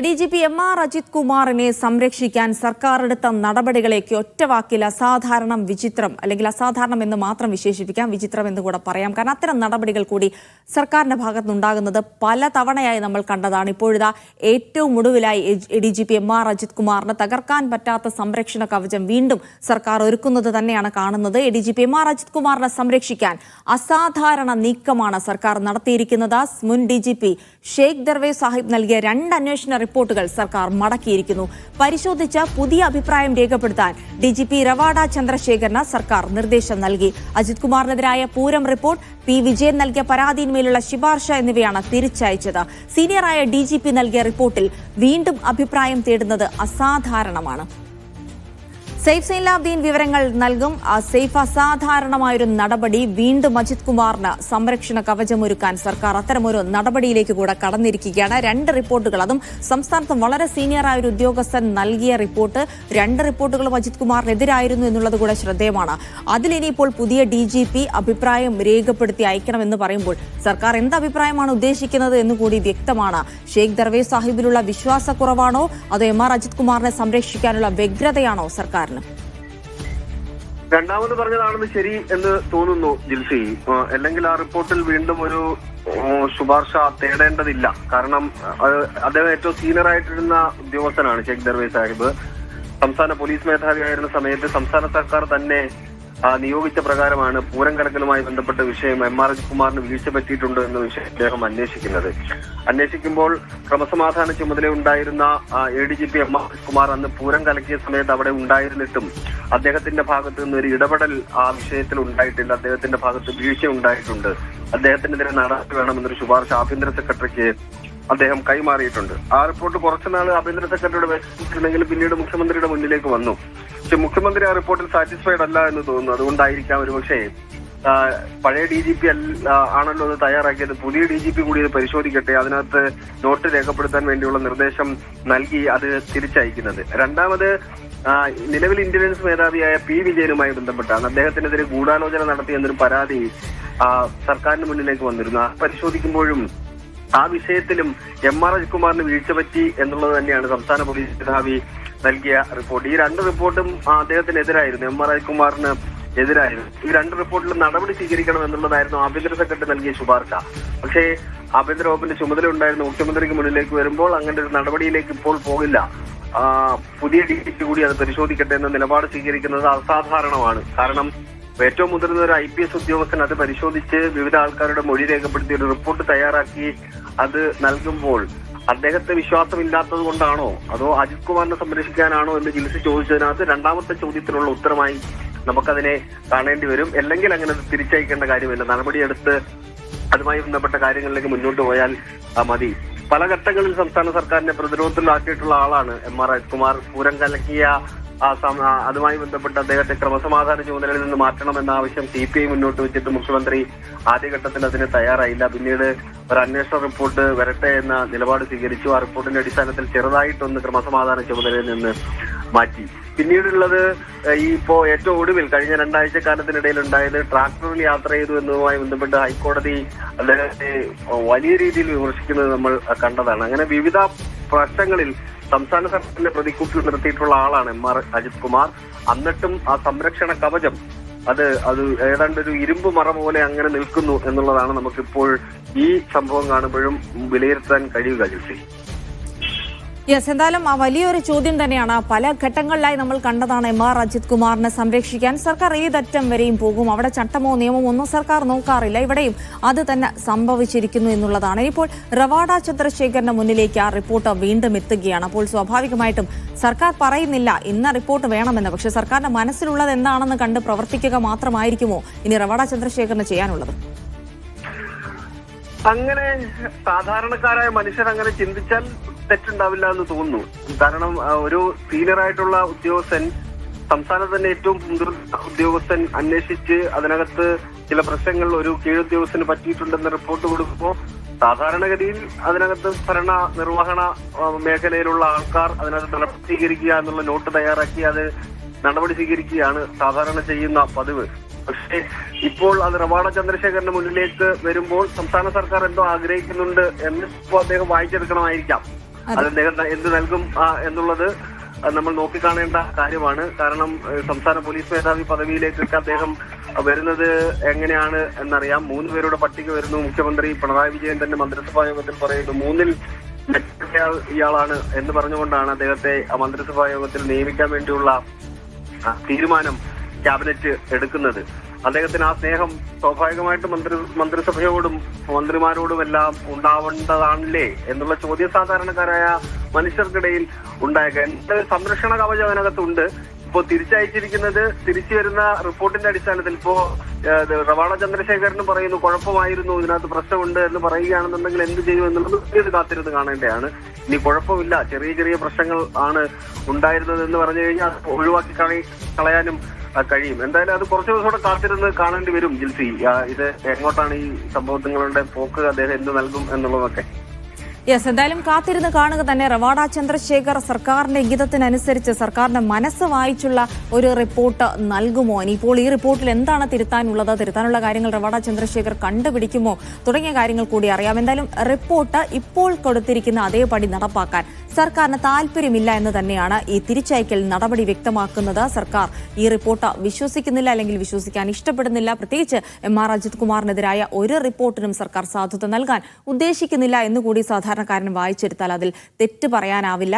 D G P M R Ajith കുമാറിനെ സംരക്ഷിക്കാൻ സർക്കാർ എടുത്ത നടപടികളേക്ക് ഒറ്റവാക്കിൽ അസാധാരണം വിചിത്രം അല്ലെങ്കിൽ അസാധാരണം എന്ന് മാത്രം വിശേഷിപ്പിക്കാം വിചിത്രം എന്ന് കൂടെ പറയാം. കാരണം അത്തരം നടപടികൾ കൂടി സർക്കാരിന്റെ ഭാഗത്തുനിന്നുണ്ടാകുന്നത് പല തവണയായി നമ്മൾ കണ്ടതാണ്. ഇപ്പോഴിതാ ഏറ്റവും ഒടുവിലായി D G P M R Ajith കുമാറിന് തകർക്കാൻ പറ്റാത്ത സംരക്ഷണ കവചം വീണ്ടും സർക്കാർ ഒരുക്കുന്നത് തന്നെയാണ് കാണുന്നത്. D G P M R Ajith കുമാറിനെ സംരക്ഷിക്കാൻ അസാധാരണ നീക്കമാണ് സർക്കാർ നടത്തിയിരിക്കുന്നത്. മുൻ D G P Sheikh Darvesh Sahib നൽകിയ രണ്ട് അന്വേഷണ റിപ്പോർട്ടുകൾ സർക്കാർ മടക്കിയിരിക്കുന്നു. പരിശോധിച്ച് പുതിയ അഭിപ്രായം രേഖപ്പെടുത്താൻ ഡി ജി പി റവാഡ ചന്ദ്രശേഖരന് സർക്കാർ നിർദ്ദേശം നൽകി. അജിത് കുമാറിനെതിരായ പൂരം റിപ്പോർട്ട് പി വിജയൻ നൽകിയ പരാതിയിന്മേലുള്ള ശുപാർശ എന്നിവയാണ് തിരിച്ചയച്ചത്. സീനിയറായ ഡി ജി പി നൽകിയ റിപ്പോർട്ടിൽ വീണ്ടും അഭിപ്രായം തേടുന്നത് അസാധാരണമാണ്. സെയ്ഫ് സൈലാബ്ദീൻ വിവരങ്ങൾ നൽകും. സെയ്ഫ് അസാധാരണമായൊരു നടപടി വീണ്ടും അജിത് കുമാറിന് സംരക്ഷണ കവചമൊരുക്കാൻ സർക്കാർ അത്തരമൊരു നടപടിയിലേക്ക് കൂടെ കടന്നിരിക്കുകയാണ്. രണ്ട് റിപ്പോർട്ടുകൾ. അതും സംസ്ഥാനത്ത് വളരെ സീനിയറായ ഒരു ഉദ്യോഗസ്ഥൻ നൽകിയ റിപ്പോർട്ട് രണ്ട് റിപ്പോർട്ടുകളും അജിത് കുമാറിനെതിരായിരുന്നു എന്നുള്ളത് കൂടെ ശ്രദ്ധേയമാണ്. അതിലിനിയിപ്പോൾ പുതിയ ഡി ജി പി അഭിപ്രായം രേഖപ്പെടുത്തി അയക്കണമെന്ന് പറയുമ്പോൾ സർക്കാർ എന്ത് അഭിപ്രായമാണ് ഉദ്ദേശിക്കുന്നത് എന്ന് കൂടി വ്യക്തമാണ്. ഷെയ്ഖ് ദർവേ സാഹിബിലുള്ള വിശ്വാസക്കുറവാണോ? അതോ എം ആർ അജിത് കുമാറിനെ സംരക്ഷിക്കാനുള്ള വ്യഗ്രതയാണോ സർക്കാരിന് രണ്ടാമത് പറഞ്ഞതാണെന്ന് ശരി എന്ന് തോന്നുന്നു ജിൽസി. അല്ലെങ്കിൽ ആ റിപ്പോർട്ടിൽ വീണ്ടും ഒരു ശുപാർശ തേടേണ്ടതില്ല. കാരണം അദ്ദേഹം ഏറ്റവും സീനിയർ ആയിട്ടിരുന്ന ഉദ്യോഗസ്ഥനാണ് ഷെയ്ഖ് ദർവേ സാഹിബ്. സംസ്ഥാന പോലീസ് മേധാവിയായിരുന്ന സമയത്ത് സംസ്ഥാന സർക്കാർ തന്നെ നിയോഗിച്ച പ്രകാരമാണ് പൂരം കലക്കലുമായി ബന്ധപ്പെട്ട വിഷയം എം ആർ കുമാറിന് വീഴ്ച പറ്റിയിട്ടുണ്ട് എന്ന വിഷയം അദ്ദേഹം അന്വേഷിക്കുന്നത്. അന്വേഷിക്കുമ്പോൾ ക്രമസമാധാന ചുമതല ഉണ്ടായിരുന്ന A D G P M R Kumar അന്ന് പൂരം കലക്കിയ സമയത്ത് അവിടെ ഉണ്ടായിരുന്നിട്ടും അദ്ദേഹത്തിന്റെ ഭാഗത്ത് നിന്ന് ഒരു ഇടപെടൽ ആ വിഷയത്തിൽ ഉണ്ടായിട്ടില്ല. അദ്ദേഹത്തിന്റെ ഭാഗത്ത് വീഴ്ച ഉണ്ടായിട്ടുണ്ട്. അദ്ദേഹത്തിനെതിരെ നടപടി വേണമെന്നൊരു ശുപാർശ ആഭ്യന്തര സെക്രട്ടറിക്ക് അദ്ദേഹം കൈമാറിയിട്ടുണ്ട്. ആ റിപ്പോർട്ട് കുറച്ചുനാൾ ആഭ്യന്തര സെക്രട്ടറിയുടെ വെച്ചിട്ടുണ്ടെങ്കിൽ പിന്നീട് മുഖ്യമന്ത്രിയുടെ മുന്നിലേക്ക് വന്നു. പക്ഷെ മുഖ്യമന്ത്രി ആ റിപ്പോർട്ടിൽ സാറ്റിസ്ഫൈഡ് അല്ല എന്ന് തോന്നുന്നു. അതുകൊണ്ടായിരിക്കാം ഒരു പക്ഷേ പഴയ ഡി ജി പി ആണല്ലോ അത് തയ്യാറാക്കിയത്. പുതിയ ഡി ജി പി കൂടി ഇത് പരിശോധിക്കട്ടെ. അതിനകത്ത് നോട്ട് രേഖപ്പെടുത്താൻ വേണ്ടിയുള്ള നിർദ്ദേശം നൽകി അത് തിരിച്ചയക്കുന്നത്. രണ്ടാമത് നിലവിൽ ഇന്റലിജൻസ് മേധാവിയായ പി വിജയനുമായി ബന്ധപ്പെട്ടാണ് അദ്ദേഹത്തിനെതിരെ ഗൂഢാലോചന നടത്തി എന്നൊരു പരാതി സർക്കാരിന് മുന്നിലേക്ക് വന്നിരുന്നു. പരിശോധിക്കുമ്പോഴും ആ വിഷയത്തിലും എം ആർ അജികുമാറിന് വീഴ്ച പറ്റി എന്നുള്ളത് തന്നെയാണ് സംസ്ഥാന പോലീസ് മേധാവി നൽകിയ റിപ്പോർട്ട് ഈ രണ്ട് റിപ്പോർട്ടും അദ്ദേഹത്തിനെതിരായിരുന്നു. എം ആർ കുമാറിന് എതിരായിരുന്നു. ഈ രണ്ട് റിപ്പോർട്ടിലും നടപടി സ്വീകരിക്കണം എന്നുള്ളതായിരുന്നു ആഭ്യന്തര സെക്രട്ടറി നൽകിയ ശുപാർശ. പക്ഷേ ആഭ്യന്തര വകുപ്പിന്റെ ചുമതല ഉണ്ടായിരുന്ന മുഖ്യമന്ത്രിക്ക് മുന്നിലേക്ക് വരുമ്പോൾ അങ്ങനെ ഒരു നടപടിയിലേക്ക് ഇപ്പോൾ പോകില്ല. പുതിയ ഡി ജി കൂടി അത് പരിശോധിക്കട്ടെ എന്ന നിലപാട് സ്വീകരിക്കുന്നത് അസാധാരണമാണ്. കാരണം ഏറ്റവും മുതിർന്ന ഒരു ഐ പി എസ് ഉദ്യോഗസ്ഥൻ അത് പരിശോധിച്ച് വിവിധ ആൾക്കാരുടെ മൊഴി രേഖപ്പെടുത്തി ഒരു റിപ്പോർട്ട് തയ്യാറാക്കി അത് നൽകുമ്പോൾ അദ്ദേഹത്തെ വിശ്വാസമില്ലാത്തത് കൊണ്ടാണോ? അതോ അജിത് കുമാറിനെ സംരക്ഷിക്കാനാണോ എന്ന് ജിൻസി ചോദിച്ചതിനകത്ത് രണ്ടാമത്തെ ചോദ്യത്തിനുള്ള ഉത്തരമായി നമുക്കതിനെ കാണേണ്ടി വരും. അല്ലെങ്കിൽ അങ്ങനെ തിരിച്ചയക്കേണ്ട കാര്യമില്ല. നടപടിയെടുത്ത് അതുമായി ബന്ധപ്പെട്ട കാര്യങ്ങളിലേക്ക് മുന്നോട്ട് പോയാൽ മതി. പല ഘട്ടങ്ങളിൽ സംസ്ഥാന സർക്കാരിനെ പ്രതിരോധത്തിലാക്കിയിട്ടുള്ള ആളാണ് എം ആർ അജിത്കുമാർ പൂരം കലക്കിയ അതുമായി ബന്ധപ്പെട്ട് അദ്ദേഹത്തെ ക്രമസമാധാന ചുമതലയിൽ നിന്ന് മാറ്റണമെന്ന ആവശ്യം സി പി ഐ മുന്നോട്ട് വെച്ചിട്ട് മുഖ്യമന്ത്രി ആദ്യഘട്ടത്തിൽ അതിന് തയ്യാറായില്ല. പിന്നീട് ഒരു അന്വേഷണ റിപ്പോർട്ട് വരട്ടെ എന്ന നിലപാട് സ്വീകരിച്ചു. ആ റിപ്പോർട്ടിന്റെ അടിസ്ഥാനത്തിൽ ചെറുതായിട്ടൊന്ന് ക്രമസമാധാന ചുമതലയിൽ നിന്ന് മാറ്റി. പിന്നീടുള്ളത് ഈ ഇപ്പോ ഏറ്റവും ഒടുവിൽ കഴിഞ്ഞ രണ്ടാഴ്ച കാലത്തിനിടയിൽ ഉണ്ടായത് ട്രാക്ടറിൽ യാത്ര ചെയ്തു എന്നതുമായി ബന്ധപ്പെട്ട് ഹൈക്കോടതി അദ്ദേഹത്തെ വലിയ രീതിയിൽ വിമർശിക്കുന്നത് നമ്മൾ കണ്ടതാണ്. അങ്ങനെ വിവിധ പ്രശ്നങ്ങളിൽ സംസ്ഥാന സർക്കാരിന്റെ പ്രതിക്കൂട്ടിൽ നിർത്തിയിട്ടുള്ള ആളാണ് എം ആർ അജിത് കുമാർ. എന്നിട്ടും ആ സംരക്ഷണ കവചം അത് അത് ഏതാണ്ട് ഒരു ഇരുമ്പ് മറ പോലെ അങ്ങനെ നിൽക്കുന്നു എന്നുള്ളതാണ് നമുക്കിപ്പോൾ ഈ സംഭവം കാണുമ്പോഴും വിലയിരുത്താൻ കഴിയുക ജിൽസി യെസ് എന്തായാലും ആ വലിയൊരു ചോദ്യം തന്നെയാണ്. പല ഘട്ടങ്ങളിലായി നമ്മൾ കണ്ടതാണ് എം ആർ അജിത് കുമാറിനെ സംരക്ഷിക്കാൻ. സർക്കാർ ഏതറ്റം വരെയും പോകും? അവിടെ ചട്ടമോ നിയമമോ ഒന്നും സർക്കാർ നോക്കാറില്ല. ഇവിടെയും അത് തന്നെ സംഭവിച്ചിരിക്കുന്നു എന്നുള്ളതാണ്. ഇപ്പോൾ റവാഡ ചന്ദ്രശേഖരന്റെ മുന്നിലേക്ക് ആ റിപ്പോർട്ട് വീണ്ടും എത്തുകയാണ്. അപ്പോൾ സ്വാഭാവികമായിട്ടും സർക്കാർ പറയുന്നില്ല ഇന്ന റിപ്പോർട്ട് വേണമെന്ന്. പക്ഷെ സർക്കാരിന്റെ മനസ്സിലുള്ളത് എന്താണെന്ന് കണ്ട് പ്രവർത്തിക്കുക മാത്രമായിരിക്കുമോ ഇനി റവാഡ ചന്ദ്രശേഖരന് ചെയ്യാനുള്ളത്? അങ്ങനെ സാധാരണക്കാരായ മനുഷ്യർ അങ്ങനെ ചിന്തിച്ചാൽ തെറ്റുണ്ടാവില്ല എന്ന് തോന്നുന്നു. കാരണം ഒരു സീനിയർ ആയിട്ടുള്ള ഉദ്യോഗസ്ഥൻ സംസ്ഥാനത്ത് തന്നെ ഏറ്റവും മുതിർന്ന ഉദ്യോഗസ്ഥൻ അന്വേഷിച്ച് അതിനകത്ത് ചില പ്രശ്നങ്ങൾ ഒരു കീഴുദ്യോഗസ്ഥന് പറ്റിയിട്ടുണ്ടെന്ന് റിപ്പോർട്ട് കൊടുക്കുമ്പോൾ സാധാരണഗതിയിൽ അതിനകത്ത് ഭരണ നിർവഹണ മേഖലയിലുള്ള ആൾക്കാർ അതിനകത്ത് നടപടി സ്വീകരിക്കുക എന്നുള്ള നോട്ട് തയ്യാറാക്കി അത് നടപടി സ്വീകരിക്കുകയാണ് സാധാരണ ചെയ്യുന്ന പതിവ്. പക്ഷേ ഇപ്പോൾ അത് റവാഡ ചന്ദ്രശേഖരന്റെ മുന്നിലേക്ക് വരുമ്പോൾ സംസ്ഥാന സർക്കാർ എന്തോ ആഗ്രഹിക്കുന്നുണ്ട് എന്ന് ഇപ്പോൾ അദ്ദേഹം വായിച്ചെടുക്കണമായിരിക്കാം. അത്. അദ്ദേഹം എന്ത് നൽകും എന്നുള്ളത് നമ്മൾ നോക്കിക്കാണേണ്ട കാര്യമാണ്. കാരണം സംസ്ഥാന പോലീസ് മേധാവി പദവിയിലേക്കൊക്കെ അദ്ദേഹം വരുന്നത് എങ്ങനെയാണ് എന്നറിയാം. മൂന്ന് പേരുടെ പട്ടിക വരുന്നു. മുഖ്യമന്ത്രി പിണറായി വിജയൻ തന്നെ മന്ത്രിസഭാ യോഗത്തിൽ പറയുന്നു. മൂന്നിൽ ഇയാളാണ് എന്ന് പറഞ്ഞുകൊണ്ടാണ് അദ്ദേഹത്തെ മന്ത്രിസഭാ യോഗത്തിൽ നിയമിക്കാൻ വേണ്ടിയുള്ള തീരുമാനം ക്യാബിനറ്റ് എടുക്കുന്നത്. അദ്ദേഹത്തിന് ആ സ്നേഹം സ്വാഭാവികമായിട്ടും മന്ത്രി മന്ത്രിസഭയോടും മന്ത്രിമാരോടും എല്ലാം ഉണ്ടാവേണ്ടതാണല്ലേ എന്നുള്ള ചോദ്യം സാധാരണക്കാരായ മനുഷ്യർക്കിടയിൽ ഉണ്ടായേക്കാം. എന്ത് സംരക്ഷണ കവചം അതിനകത്തുണ്ട്. ഇപ്പോ തിരിച്ചയച്ചിരിക്കുന്നത് തിരിച്ചു വരുന്ന റിപ്പോർട്ടിന്റെ അടിസ്ഥാനത്തിൽ ഇപ്പോ റവാണ ചന്ദ്രശേഖരനും പറയുന്നു കുഴപ്പമായിരുന്നു ഇതിനകത്ത് പ്രശ്നമുണ്ട് എന്ന് പറയുകയാണെന്നുണ്ടെങ്കിൽ എന്ത് ചെയ്യും എന്നുള്ളത് ഇത് കാത്തിരുന്ന് കാണേണ്ടതാണ്. ഇനി കുഴപ്പമില്ല. ചെറിയ ചെറിയ പ്രശ്നങ്ങൾ ആണ് ഉണ്ടായിരുന്നത് എന്ന് പറഞ്ഞു കഴിഞ്ഞാൽ ഒഴിവാക്കി കളി കളയാനും കഴിയും. എന്തായാലും അത് കുറച്ച് ദിവസം കൂടെ കാത്തിരുന്ന് കാണേണ്ടി വരും ജിൽസി. ഇത് എങ്ങോട്ടാണ് ഈ സംഭവങ്ങളുടെ പോക്ക്? അദ്ദേഹം എന്ത് നൽകും എന്നുള്ളതൊക്കെ. യെസ് എന്തായാലും കാത്തിരുന്ന് കാണുക തന്നെ. റവാഡ ചന്ദ്രശേഖർ സർക്കാരിന്റെ ഇംഗിതത്തിനനുസരിച്ച് സർക്കാരിന്റെ മനസ്സ് വായിച്ചുള്ള ഒരു റിപ്പോർട്ട് നൽകുമോ? ഇനിയിപ്പോൾ ഈ റിപ്പോർട്ടിൽ എന്താണ് തിരുത്താനുള്ളത്? തിരുത്താനുള്ള കാര്യങ്ങൾ റവാഡ ചന്ദ്രശേഖർ കണ്ടുപിടിക്കുമോ? തുടങ്ങിയ കാര്യങ്ങൾ കൂടി അറിയാം. എന്തായാലും റിപ്പോർട്ട് ഇപ്പോൾ കൊടുത്തിരിക്കുന്ന അതേപടി നടപ്പാക്കാൻ സർക്കാരിന് താല്പര്യമില്ല എന്ന് തന്നെയാണ് ഈ തിരിച്ചയക്കൽ നടപടി വ്യക്തമാക്കുന്നത്. സർക്കാർ ഈ റിപ്പോർട്ട് വിശ്വസിക്കുന്നില്ല അല്ലെങ്കിൽ വിശ്വസിക്കാൻ ഇഷ്ടപ്പെടുന്നില്ല. പ്രത്യേകിച്ച് എം ആർ അജിത് കുമാറിനെതിരായ ഒരു റിപ്പോർട്ടിനും സർക്കാർ സാധുത നൽകാൻ ഉദ്ദേശിക്കുന്നില്ല എന്നുകൂടി സാധാരണക്കാരൻ വായിച്ചെടുത്താൽ അതിൽ തെറ്റ് പറയാനാവില്ല